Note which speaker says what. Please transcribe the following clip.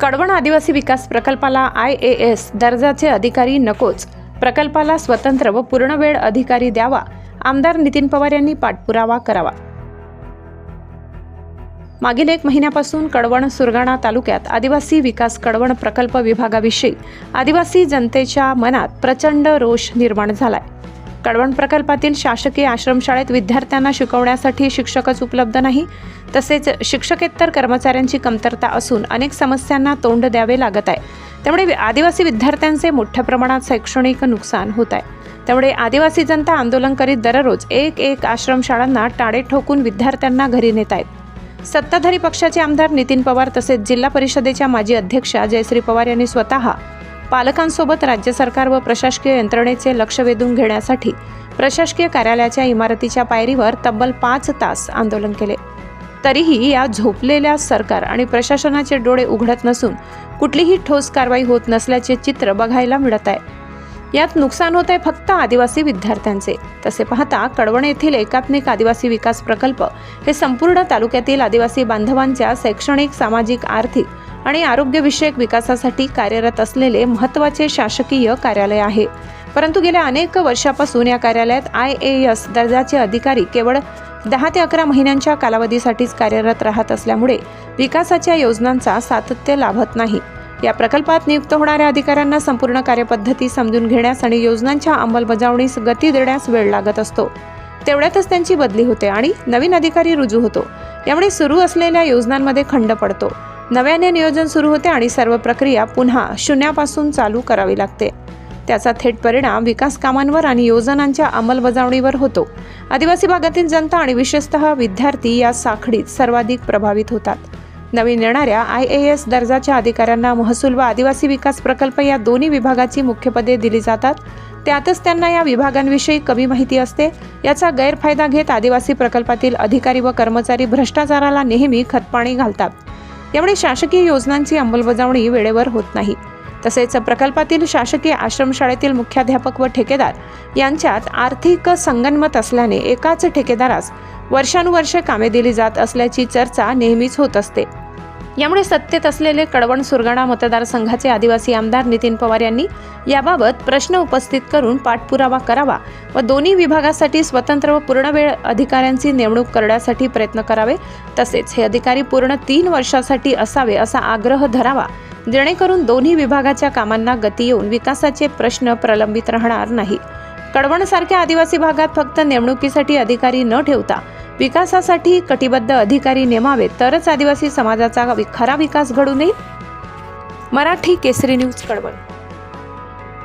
Speaker 1: कडवण आदिवासी विकास प्रकल्पाला I A S दर्जाचे अधिकारी नकोच. प्रकल्पाला स्वतंत्र व पूर्णवेळ अधिकारी द्यावा. आमदार नितीन पवार यांनी पाठपुरावा करावा. मागील एक महिन्यापासून कडवण सुरगाणा तालुक्यात आदिवासी विकास कडवण प्रकल्प विभागाविषयी आदिवासी जनतेच्या मनात प्रचंड रोष निर्माण झालाय. कडवण प्रकल्पातील शासकीय आश्रमशाळेत विद्यार्थ्यांना शिकवण्यासाठी शिक्षकच उपलब्ध नाही. तसेच शिक्षकेतर कर्मचाऱ्यांची कमतरता असून अनेक समस्यांना तोंड द्यावे लागत आहे. त्यामुळे आदिवासी विद्यार्थ्यांचे मोठ्या प्रमाणात शैक्षणिक नुकसान होत आहे. त्यामुळे आदिवासी जनता आंदोलन करीत दररोज एक एक आश्रमशाळांना टाळे ठोकून विद्यार्थ्यांना घरी नेत आहेत. सत्ताधारी पक्षाचे आमदार नितीन पवार तसेच जिल्हा परिषदेच्या माजी अध्यक्षा जयश्री पवार यांनी स्वतः पालकांसोबत राज्य सरकार व प्रशासकीय यंत्रणेचे लक्ष वेधून घेण्यासाठी प्रशासकीय कार्यालयाच्या इमारतीच्या पायरीवर तब्बल पाच तास आंदोलन केले. तरीही या झोपलेल्या सरकार आणि प्रशासनाचे डोळे उघडत नसून कुठलीही ठोस कारवाई होत नसल्याचे चित्र बघायला मिळत आहे. यात नुकसान होत आहे फक्त आदिवासी विद्यार्थ्यांचे. तसे पाहता कडवण येथील एकात्मिक आदिवासी विकास प्रकल्प हे संपूर्ण तालुक्यातील आदिवासी बांधवांच्या शैक्षणिक सामाजिक आर्थिक आणि आरोग्यविषयक विकासासाठी कार्यरत असलेले महत्त्वाचे शासकीय कार्यालय आहे. परंतु गेल्या अनेक वर्षापासून या कार्यालयात आय ए एस दर्जाचे अधिकारी केवळ दहा ते अकरा महिन्यांच्या कालावधीसाठीच कार्यरत राहत असल्यामुळे विकासाच्या योजनांचा सातत्य लाभत नाही. या प्रकल्पात नियुक्त होणाऱ्या अधिकाऱ्यांना संपूर्ण कार्यपद्धती समजून घेण्यास आणि योजनांच्या अंमलबजावणीस गती देण्यास वेळ लागत असतो. तेवढ्यातच त्यांची बदली होते आणि नवीन अधिकारी रुजू होतो. यामुळे सुरू असलेल्या योजनांमध्ये खंड पडतो. नव्याने नियोजन सुरू होते आणि सर्व प्रक्रिया पुन्हा शून्यापासून चालू करावी लागते. त्याचा थेट परिणाम विकास कामांवर आणि योजनांच्या अंमलबजावणीवर होतो. आदिवासी भागातील जनता आणि विशेषतः विद्यार्थी या साखळीत सर्वाधिक प्रभावित होतात. नवीन येणाऱ्या आय ए एस दर्जाच्या अधिकाऱ्यांना महसूल व आदिवासी विकास प्रकल्प या दोन्ही विभागाची मुख्यपदे दिली जातात. त्यातच त्यांना या विभागांविषयी कमी माहिती असते. याचा गैरफायदा घेत आदिवासी प्रकल्पातील अधिकारी व कर्मचारी भ्रष्टाचाराला नेहमी खतपाणी घालतात. यामुळे शासकीय योजनांची अंमलबजावणी वेळेवर होत नाही. तसेच प्रकल्पातील शासकीय आश्रमशाळेतील मुख्याध्यापक व ठेकेदार यांच्यात आर्थिक संगनमत असल्याने एकाच ठेकेदारास वर्षानुवर्षे कामे दिली जात असल्याची चर्चा नेहमीच होत असते. यामुळे सत्तेत असलेले कडवण सुरगाणा मतदारसंघाचे आदिवासी आमदार नितीन पवार यांनी याबाबत प्रश्न उपस्थित करून पाठपुरावा करावा व दोन्ही विभागासाठी स्वतंत्र व पूर्णवेळ अधिकाऱ्यांची नेमणूक करण्यासाठी प्रयत्न करावे. तसेच हे अधिकारी पूर्ण तीन वर्षासाठी असावे असा आग्रह धरावा. जेणेकरून दोन्ही विभागाच्या कामांना गती येऊन विकासाचे प्रश्न प्रलंबित राहणार नाही. कडवणसारख्या आदिवासी भागात फक्त नेमणुकीसाठी अधिकारी न ठेवता विकासासाठी कटिबद्ध अधिकारी नेमावे तरच आदिवासी समाजाचा खरा विकास घडू नये. मराठी केसरी न्यूज कळवण